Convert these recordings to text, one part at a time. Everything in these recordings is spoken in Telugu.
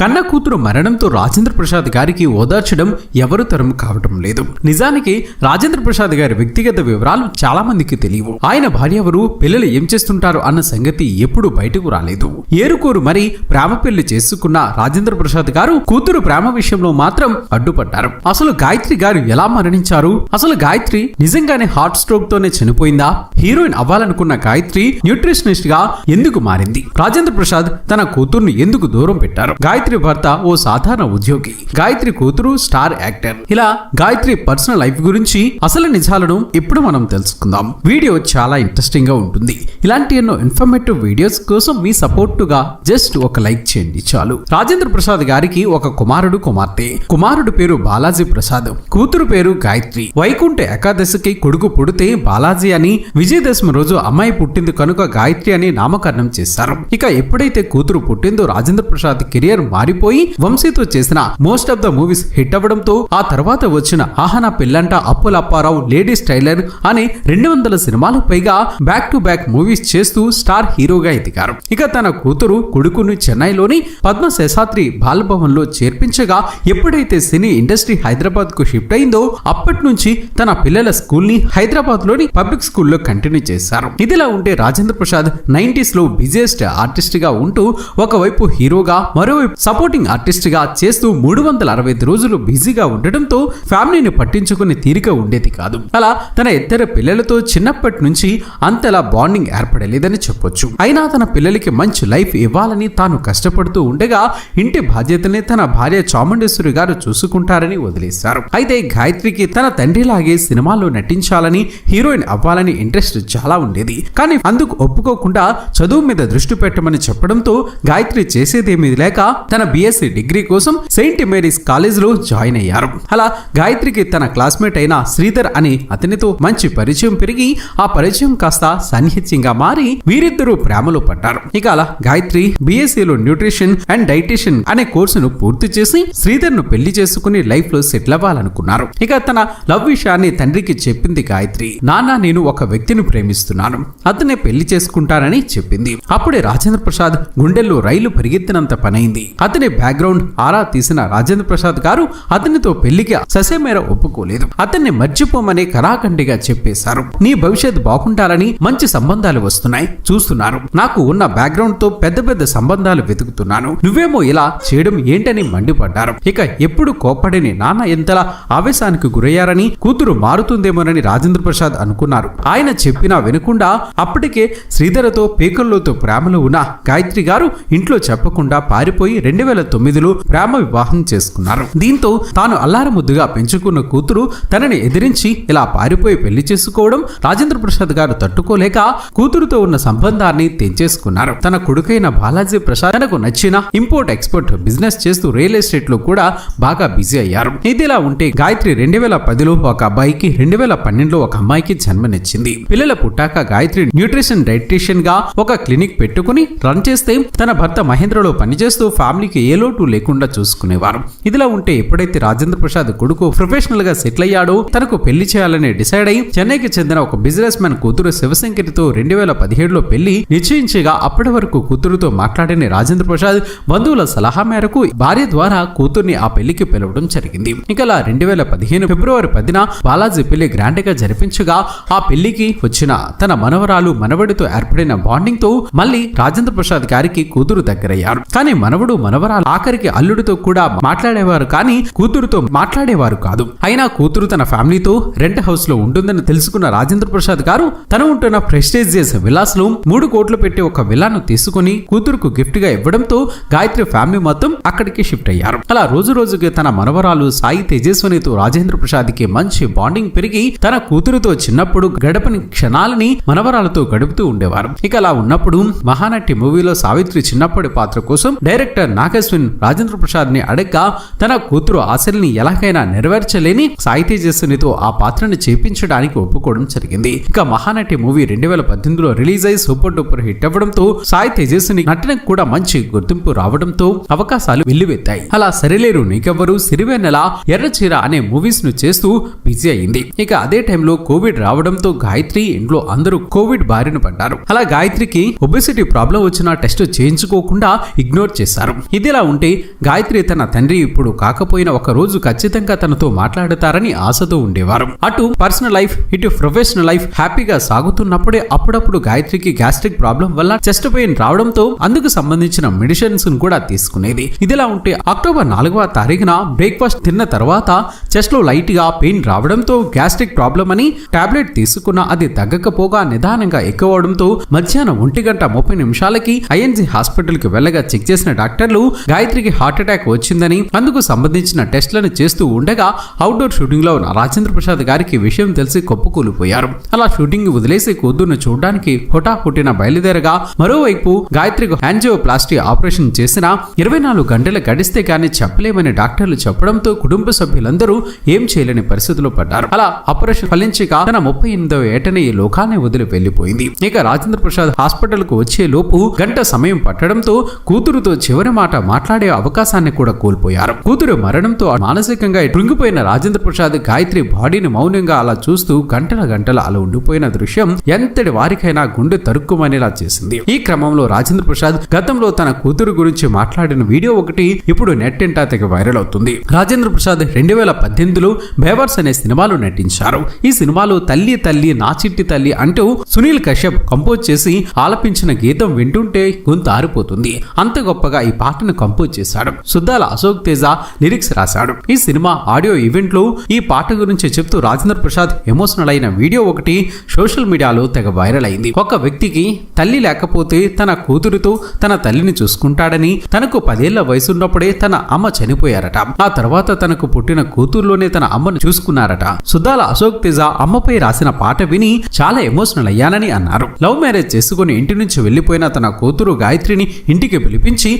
కన్న కూతురు మరణంతో రాజేంద్ర ప్రసాద్ గారికి ఓదార్చడం ఎవరు తరం కావటం లేదు. నిజానికి రాజేంద్ర ప్రసాద్ గారి వ్యక్తిగత వివరాలు చాలా మందికి తెలియవు. ఆయన భార్య ఎవరు పిల్లలు ఏం చేస్తుంటారు అన్న సంగతి ఎప్పుడు బయటకు రాలేదు. ఏరుకోరు మరి ప్రేమ పెళ్ళి చేసుకున్న రాజేంద్ర ప్రసాద్ గారు కూతురు ప్రేమ విషయంలో మాత్రం అడ్డుపడ్డారు. అసలు గాయత్రి గారు ఎలా మరణించారు? అసలు గాయత్రి నిజంగానే హార్ట్ స్ట్రోక్ తోనే చనిపోయిందా? హీరోయిన్ అవ్వాలనుకున్న గాయత్రి న్యూట్రిషనిస్ట్గా ఎందుకు మారింది? రాజేంద్ర ప్రసాద్ తన కూతుర్ని ఎందుకు దూరం పెట్టారు? గాయత్రి భర్త ఓ సాధారణ ఉద్యోగి. గాయత్రి కూతురు స్టార్ యాక్టర్. ఇలా గాయత్రి పర్సనల్ లైఫ్ గురించి అసలు నిజాలను ఇప్పుడు మనం తెలుసుకుందాం. వీడియో చాలా ఇంట్రెస్టింగ్గా ఉంటుంది. ఇలాంటి ఎన్నో ఇన్ఫర్మేటివ్ వీడియోస్ కోసం మీ సపోర్ట్గా జస్ట్ ఒక లైక్ చేయండి చాలు. రాజేంద్ర ప్రసాద్ గారికి ఒక కుమారుడు కుమార్తె. కుమారుడు పేరు బాలాజీ ప్రసాద్. కూతురు పేరు గాయత్రి. వైకుంఠ ఏకాదశికి కొడుకు పుడితే బాలాజీ అని విజయదశమి రోజు అమ్మాయి పుట్టింది కనుక గాయత్రి అని నామకరణం చేశారు. ఇక ఎప్పుడైతే కూతురు పుట్టిందో రాజేంద్ర ప్రసాద్ కెరియర్ మారిపోయి వంశీతో చేసిన most of the movies hit అవ్వడంతో ఆ తర్వాత వచ్చిన ఆహన పిల్లంట అప్పులప్పారావు లేడీస్ టైలర్ అనే రెండు వందల సినిమాలకు పైగా బ్యాక్ టు బ్యాక్ మూవీస్ చేస్తూ స్టార్ హీరోగా ఎదిగారు. ఇక తన కూతురు కొడుకుని చెన్నైలోని పద్మ శేషాద్రి బాలభవన్లో చేర్పించగా ఎప్పుడైతే సినీ ఇండస్ట్రీ హైదరాబాద్కు షిఫ్ట్ అయిందో అప్పటి నుంచి తన పిల్లల స్కూల్ని హైదరాబాద్లోని పబ్లిక్ స్కూల్లో కంటిన్యూ చేశారు. ఇదిలా ఉంటే రాజేంద్ర ప్రసాద్ నైన్టీస్లో బిజియెస్ట్ ఆర్టిస్ట్గా ఉంటూ ఒకవైపు హీరోగా మరోవైపు సపోర్టింగ్ ఆర్టిస్ట్గా చేస్తూ మూడు వందల అరవై ఐదు రోజులు బిజీగా ఉండటంతో ఫ్యామిలీని పట్టించుకునే తీరిక ఉండేది కాదు. అలా తన ఇద్దరు పిల్లలతో చిన్నప్పటి నుంచి అంతలా బాండింగ్ ఏర్పడలేదని చెప్పొచ్చు. అయినా తన పిల్లలకి మంచి లైఫ్ ఇవ్వాలని తాను కష్టపడుతూ ఉండగా ఇంటి బాధ్యతని తన భార్య చాముండేశ్వరి గారు చూసుకుంటారని వదిలేశారు. అయితే గాయత్రికి తన తండ్రిలాగే సినిమాల్లో నటించాలని హీరోయిన్ అవ్వాలని ఇంట్రెస్ట్ చాలా ఉండేది. కానీ అందుకు ఒప్పుకోకుండా చదువు మీద దృష్టి పెట్టమని చెప్పడంతో గాయత్రి చేసేదేమీ లేక తన బీఎస్సీ డిగ్రీ కోసం సెయింట్ మేరీస్ కాలేజ్లో జాయిన్ అయ్యారు. అలా గాయత్రికి తన క్లాస్మేట్ అయిన శ్రీధర్ అని అతనితో మంచి పరిచయం పెరిగి ఆ పరిచయం కాస్త సన్నిహిత్యంగా మారి వీరిద్దరూ ప్రేమలో పడ్డారు. ఇక అలా గాయత్రి బిఎస్సి లో న్యూట్రిషన్ అండ్ డైటిషియన్ అనే కోర్సును పూర్తి చేసి శ్రీధర్ను పెళ్ళి చేసుకుని లైఫ్లో సెటిల్ అవ్వాలనుకున్నారు. ఇక తన లవ్ విషయాన్ని తండ్రికి చెప్పింది గాయత్రి నాన్న నేను ఒక వ్యక్తిని ప్రేమిస్తున్నాను. అతనే పెళ్ళి చేసుకుంటానని చెప్పింది. అప్పుడే రాజేంద్ర ప్రసాద్ గుండెల్లో రైలు పరిగెత్తినంత పనైంది. అతని బ్యాక్గ్రౌండ్ ఆరా తీసిన రాజేంద్ర ప్రసాద్ గారు అతనితో పెళ్ళికి ససేమేర ఒప్పుకోలేదు. అతన్ని మర్చిపోమని కరాఖండిగా చెప్పేశారు. నీ భవిష్యత్ బాగుంటారని మంచి సంబంధాలు వస్తున్నాయి. చూస్తున్నారు. నాకు ఉన్న బ్యాక్గ్రౌండ్తో పెద్ద పెద్ద సంబంధాలు వెతుకుతున్నాను. నువ్వేమో ఇలా చేయడం ఏంటని మండిపడ్డారు. ఇక ఎప్పుడు కోప్పడిని నాన్న ఎంతలా ఆవేశానికి గురయ్యారని కూతురు మారుతుందేమోనని రాజేంద్ర ప్రసాద్ అనుకున్నారు. ఆయన చెప్పినా వినకుండా అప్పటికే శ్రీధరతో పేకల్లోతో ప్రేమలో ఉన్న గాయత్రి గారు ఇంట్లో చెప్పకుండా పారిపోయి రెండు వేల తొమ్మిదిలో ప్రేమ వివాహం చేసుకున్నారు. దీంతో తాను అల్లారముద్దుగా పెంచుకున్న కూతురు తనని ఎదిరించి ఇలా పారిపోయి పెళ్ళి చేసుకోవడం రాజేంద్ర ప్రసాద్ గారు తట్టుకోలేక కూతురుతో ఉన్న సంబంధాన్ని తెంచేసుకున్నారు. తన కొడుకైన బాలాజీ ప్రసాద్ తనకు నచ్చిన ఇంపోర్ట్ ఎక్స్పోర్ట్ బిజినెస్ చేస్తూ రియల్ ఎస్టేట్లో కూడా బాగా బిజీ అయ్యారు. ఇదిలా ఉంటే గాయత్రి రెండు వేల పదిలో ఒక అబ్బాయికి రెండు వేల పన్నెండులో ఒక అమ్మాయికి జన్మనిచ్చింది పిల్లల పుట్టాక గాయత్రి న్యూట్రిషన్ డైటీషియన్గా ఒక క్లినిక్ పెట్టుకుని రన్ చేస్తే తన భర్త మహేంద్రలో పనిచేస్తూ ఫ్యామిలీకి ఏ లోటు లేకుండా చూసుకునేవారు. ఇదిలా ఉంటే ఎప్పుడైతే రాజేంద్ర ప్రసాద్ కొడుకు ప్రొఫెషనల్గా సెటిల్ అయ్యాడో తనకు పెళ్ళి చేయాలని డిసైడ్ అయి చెన్నైకి చెందిన ఒక బిజినెస్ మ్యాన్ కూతురు శివశంకరితో రెండు వేల పదిహేడులో పెళ్ళి నిశ్చయించగా అప్పటి వరకు కూతురుతో మాట్లాడిన రాజేంద్ర ప్రసాద్ బంధువుల సలహా మేరకు భార్య ద్వారా కూతుర్ని ఆ పెళ్ళికి పిలవడం జరిగింది. ఇక అలా రెండు వేల పదిహేను ఫిబ్రవరి పదిన బాలాజీ పెళ్ళి గ్రాండ్గా జరిపించగా ఆ పెళ్ళికి వచ్చిన తన మనవరాలు మనవడితో ఏర్పడిన బాండింగ్తో మళ్ళీ రాజేంద్ర ప్రసాద్ గారికి కూతురు దగ్గరయ్యారు. కానీ మనవడు మనవరాలు ఆఖరికి అల్లుడితో కూడా మాట్లాడేవారు కానీ కూతురుతో మాట్లాడేవారు కాదు. అయినా కూతురు తన ఫ్యామిలీతో రెంట్ హౌస్లో ఉంటుందని తెలుసుకున్న రాజేంద్ర ప్రసాద్ గారు తను ఉంటున్న ప్రెస్టేజియస్ విలాస్లో మూడు కోట్లు పెట్టి ఒక విలాను తీసుకుని కూతురుకు గిఫ్ట్గా ఇవ్వడంతో గాయత్రి ఫ్యామిలీ మొత్తం అక్కడికి షిఫ్ట్ అయ్యారు. అలా రోజు రోజుకి తన మనవరాలు సాయి తేజస్వనితో రాజేంద్ర ప్రసాద్కి మంచి బాండింగ్ పెరిగి తన కూతురుతో చిన్నప్పుడు గడపని క్షణాలని మనవరాలతో గడుపుతూ ఉండేవారు. ఇక అలా ఉన్నప్పుడు మహానటి మూవీలో సావిత్రి చిన్నప్పటి పాత్ర కోసం డైరెక్టర్ నాగస్విన్ రాజేంద్ర ప్రసాద్ని అడగ్గా తన కూతురు ఆశల్ని ఎలాగైనా నెరవేర్చలేని సాయి జస్సునితో ఆ పాత్రను చేపించడానికి ఒప్పుకోవడం జరిగింది. ఇక మహానటి మూవీ రెండు వేల పద్దెనిమిదిలో రిలీజ్ అయి సూపర్ డూపర్ హిట్ అవ్వడంతో సాయి తేజస్సుని నటనకు కూడా మంచి గుర్తింపు రావడంతో అవకాశాలు వెల్లువెత్తాయి. అలా సరిలేరు నీకెవ్వరు సిరివెన్నెల ఎర్రచీర అనే మూవీస్ను చేస్తూ బిజీ అయింది. ఇక అదే టైంలో కోవిడ్ రావడంతో గాయత్రి ఇంట్లో అందరూ కోవిడ్ బారిన పడ్డారు. అలా గాయత్రికి ఒబెసిటీ ప్రాబ్లం వచ్చిన టెస్ట్ చేయించుకోకుండా ఇగ్నోర్ చేశారు. ఇదిలా ఉంటే గాయత్రి తన తండ్రి ఇప్పుడు కాకపోయినా ఒక రోజు ఖచ్చితంగా తనతో మాట్లాడతారని ఆశతో ఉండేవారు. అటు పర్సనల్ లైఫ్ ఇటు ప్రొఫెషనల్ లైఫ్ హ్యాపీగా సాగుతున్నప్పుడే అప్పుడప్పుడు గాయత్రికి గ్యాస్ట్రిక్ ప్రాబ్లం వల్ల చెస్ట్ పెయిన్ రావడంతో అందుకు సంబంధించిన మెడిసిన్స్ కూడా తీసుకునేది. ఇదిలా ఉంటే అక్టోబర్ నాలుగవ తారీఖున బ్రేక్ఫాస్ట్ తిన్న తర్వాత చెస్ట్లో లైట్గా పెయిన్ రావడంతో గ్యాస్ట్రిక్ ప్రాబ్లం అని టాబ్లెట్ తీసుకున్న అది తగ్గకపోగా నిదానంగా ఎక్కువడంతో మధ్యాహ్నం ఒంటి గంట ముప్పై నిమిషాలకి ఐఎన్జీ హాస్పిటల్కి వెళ్ళగా చెక్ చేసిన డాక్టర్లు గాయత్రికి హార్ట్ అటాక్ వచ్చిందని అందుకు సంబంధించిన టెస్టులను చేస్తూ ఉండగా అవుట్డోర్ షూటింగ్లో ఉన్న రాజేంద్ర ప్రసాద్ గారికి విషయం తెలిసి కొప్పుకూలిపోయారు. అలా షూటింగ్ వదిలేసి కూతుర్ను చూడడానికి హుటాహుటిన బయలుదేరగా మరోవైపు గాయత్రికి యాంజియోప్లాస్టీ ఆపరేషన్ చేసిన ఇరవై నాలుగు గంటలు గడిస్తే గానీ చెప్పలేమని డాక్టర్లు చెప్పడంతో కుటుంబ సభ్యులందరూ ఏం చేయలేని పరిస్థితిలో పడ్డారు. అలా ఆపరేషన్ ఫలించక తన ముప్పై ఎనిమిదవ ఏటనే ఈ లోకాన్ని వదిలి వెళ్ళిపోయింది ఇక రాజేంద్ర ప్రసాద్ హాస్పిటల్కు వచ్చే లోపు గంట సమయం పట్టడంతో కూతురుతో చివరి మాట మాట్లాడే అవకాశాన్ని కూడా కోల్పోయారు. కూతురు మరణంతో మానసికంగా కృంగిపోయిన రాజేంద్ర ప్రసాద్ గాయత్రి బాడీని మౌనంగా అలా చూస్తూ గంటల గంటల అలా ఉండిపోయిన దృశ్యం ఎంతటి వారికైనా గుండె తరుక్కుమనేలా చేసింది. ఈ క్రమంలో రాజేంద్ర ప్రసాద్ గతంలో తన కూతురు గురించి మాట్లాడిన వీడియో ఒకటి ఇప్పుడు నెట్ తెగ వైరల్ అవుతుంది. రాజేంద్ర ప్రసాద్ రెండు వేల పద్దెనిమిదిలో బేవర్స్ అనే సినిమాలో నటించారు. ఈ సినిమాలో తల్లి తల్లి నా చిట్టి తల్లి అంటూ సునీల్ కశ్యప్ కంపోజ్ చేసి ఆలపించిన గీతం వింటుంటే గొంతు ఆరిపోతుంది. అంత గొప్పగా ఈ పాటను కంపోజ్ చేశాడు. సుద్దాల అశోక్ తేజ లిరిక్స్ రాశాడు. ఈ సినిమా ఆడియో ఈవెంట్లో ఈ పాట గురించి చెప్తూ రాజేంద్ర ప్రసాద్ ఎమోషనల్ అయిన వీడియో ఒకటి సోషల్ మీడియాలో తెగ వైరల్ అయింది. ఒక వ్యక్తికి తల్లి లేకపోతే తన కూతురుతో తన తల్లిని చూసుకుంటాడని తనకు పదేళ్ళ వయసున్నప్పుడే తన అమ్మ చనిపోయారట. ఆ తర్వాత తనకు పుట్టిన కూతురులోనే తన అమ్మను చూసుకున్నారట. సుద్దాల అశోక్ తేజ అమ్మపై రాసిన పాట విని చాలా ఎమోషనల్ అయ్యానని అన్నారు. లవ్ మ్యారేజ్ చేసుకుని ఇంటి నుంచి వెళ్ళిపోయిన తన కూతురు గాయత్రిని ఇంటికి పిలిపించి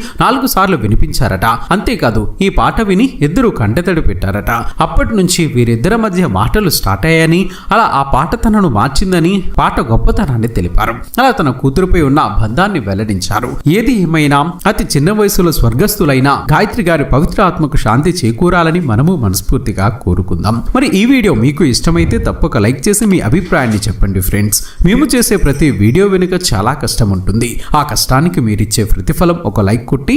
నాలుగు సార్లు వినిపించారట. అంతేకాదు ఈ పాట విని ఇద్దరు కంటెతడి పెట్టారట. అప్పటి నుంచి వీరిద్దరి మధ్య మాటలు స్టార్ట్ అయ్యాయని అలా ఆ పాట తనను మార్చిందని పాట గొప్పతనాన్ని తెలిపారు. అలా తన కూతురుపై ఉన్న బంధాన్ని వెల్లడించారు. ఏది ఏమైనా అతి చిన్న వయసులో స్వర్గస్థులైన గాయత్రి గారి పవిత్ర ఆత్మకు శాంతి చేకూరాలని మనము మనస్ఫూర్తిగా కోరుకుందాం. మరి ఈ వీడియో మీకు ఇష్టమైతే తప్పక లైక్ చేసి మీ అభిప్రాయాన్ని చెప్పండి ఫ్రెండ్స్. మేము చేసే ప్రతి వీడియో వెనుక చాలా కష్టం ఉంటుంది. ఆ కష్టానికి మీరిచ్చే ప్రతిఫలం ఒక లైక్ కొట్టి